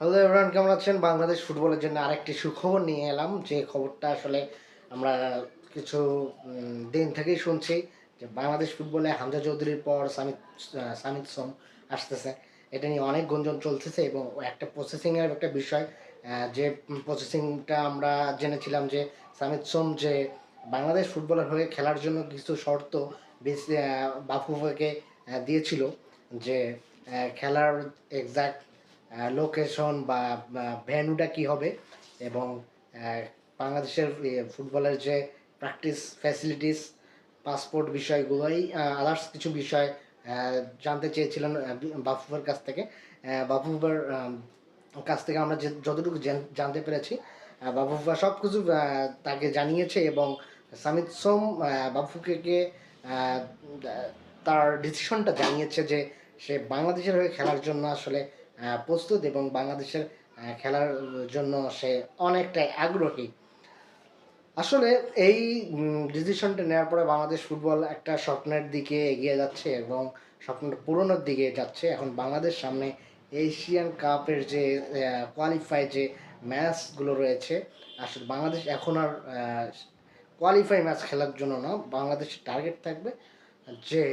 Hello everyone কেমন আছেন? বাংলাদেশ ফুটবলের জন্য আরেকটি সুখবর নিয়ে এলাম। যে খবরটা আসলে আমরা কিছু দিন থেকেই শুনছি যে বাংলাদেশ ফুটবলে হামজা চৌধুরীর পর সামিত সামিত সোম আসতেছে। এটা নিয়ে অনেক গুঞ্জন চলতেছে এবং একটা প্রসেসিংয়ের একটা বিষয় যে প্রসেসিংটা আমরা জেনেছিলাম যে সামিত সোম যে বাংলাদেশ ফুটবলের হয়ে খেলার জন্য কিছু শর্ত বাফুফাকে দিয়েছিল যে খেলার এক্সাক্ট লোকেশন বা ভ্যানুটা কি হবে এবং বাংলাদেশের ফুটবলের যে প্র্যাকটিস ফ্যাসিলিটিস পাসপোর্ট বিষয়গুলোই আদার্স কিছু বিষয় জানতে চেয়েছিলেন বাফুফের কাছ থেকে। বাফুফের কাছ থেকে আমরা যতটুকু জানতে পেরেছি বাফুফা সব কিছু তাকে জানিয়েছে এবং সামিত সোম বাফুকে তার ডিসিশনটা জানিয়েছে যে সে বাংলাদেশের হয়ে খেলার জন্য আসলে প্রস্তুত এবং বাংলাদেশের খেলার জন্য সে অনেকটাই আগ্রহী। আসলে এই ডিসিশনটা নেওয়ার পরে বাংলাদেশ ফুটবল একটা স্বপ্নের দিকে এগিয়ে যাচ্ছে এবং স্বপ্নটা পূরণের দিকে যাচ্ছে। এখন বাংলাদেশ সামনে এশিয়ান কাপের যে কোয়ালিফাই যে ম্যাচগুলো রয়েছে, আসলে বাংলাদেশ এখন আর কোয়ালিফাই ম্যাচ খেলার জন্য না, বাংলাদেশের টার্গেট থাকবে যে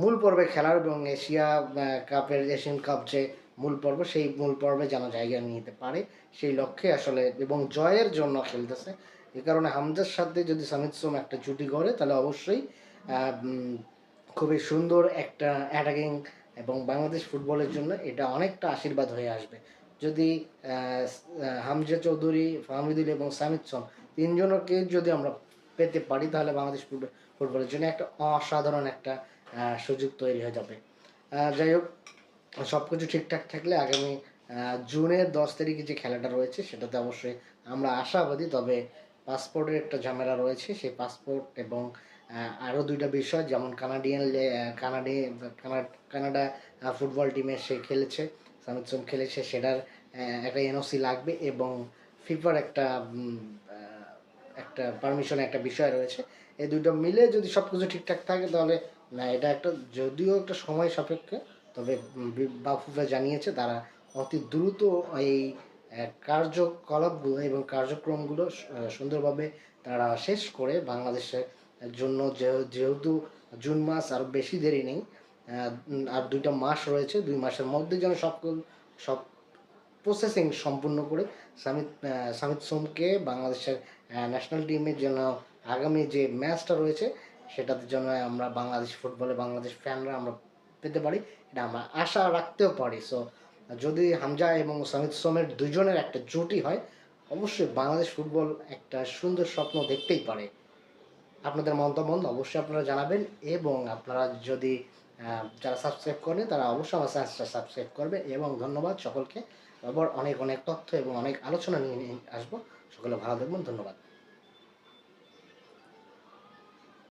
মূল পর্বে খেলার এবং এশিয়া কাপের এশিয়ান কাপ যে মূল পর্ব, সেই মূল পর্বে যেন জায়গা নিতে পারে, সেই লক্ষ্যে আসলে এবং জয়ের জন্য খেলতেছে। এ কারণে হামজার সাথে যদি সামিত সোম একটা জুটি করে তাহলে অবশ্যই খুবই সুন্দর একটা অ্যাটাকিং এবং বাংলাদেশ ফুটবলের জন্য এটা অনেকটা আশীর্বাদ হয়ে আসবে। যদি হামজা চৌধুরী, ফাহমিদুল এবং সামিত সোম তিনজনকে যদি আমরা পেতে পারি, তাহলে বাংলাদেশ ফুটবল ফুটবলের জন্য একটা অসাধারণ একটা সুযোগ তৈরি হয়ে যাবে। যাই হোক সব কিছু ঠিকঠাক থাকলে আগামী জুনের দশ তারিখে যে খেলাটা রয়েছে সেটাতে অবশ্যই আমরা আশাবাদী, তবে পাসপোর্টের একটা ঝামেলা রয়েছে। সেই পাসপোর্ট এবং আরও দুইটা বিষয়, যেমন কানাডিয়ান কানাডি কানাডা ফুটবল টিমে সে খেলেছে, সামিত সোম খেলেছে, সেটার একটা এনওসি লাগবে এবং ফিফার একটা একটা পারমিশন একটা বিষয় রয়েছে। এই দুটো মিলে যদি সব কিছু ঠিকঠাক থাকে তাহলে, না, এটা একটা, যদিও একটা সময় সাপেক্ষে তবে বাফুফে জানিয়েছে তারা অতি দ্রুত এই কার্যকলাপগুলো এবং কার্যক্রমগুলো সুন্দরভাবে তারা শেষ করে বাংলাদেশের জন্য যেহেতু জুন মাস আর বেশি দেরি নেই আর দুইটা মাস রয়েছে, দুই মাসের মধ্যে যেন সব সব প্রসেসিং সম্পূর্ণ করে সামিত সামিত সোমকে বাংলাদেশের ন্যাশনাল টিমের জন্য আগামী যে ম্যাচটা রয়েছে, সেটাতে জন্য আমরা বাংলাদেশ ফুটবলে বাংলাদেশ ফ্যানরা আমরা পেতে পারি, এটা আমরা আশা রাখতেও পারি। সো যদি হামজা এবং সামিত সোমের দুজনের একটা জুটি হয়, অবশ্যই বাংলাদেশ ফুটবল একটা সুন্দর স্বপ্ন দেখতেই পারে। আপনাদের মন্তব্য, অবশ্যই আপনারা জানাবেন এবং আপনারা যদি যারা সাবস্ক্রাইব করেন তারা অবশ্যই আমার চ্যানেলটা সাবস্ক্রাইব করবে এবং ধন্যবাদ সকলকে। আবার অনেক অনেক তথ্য এবং অনেক আলোচনা নিয়ে নিয়ে আসব। সকলে ভালো থাকবেন, ধন্যবাদ।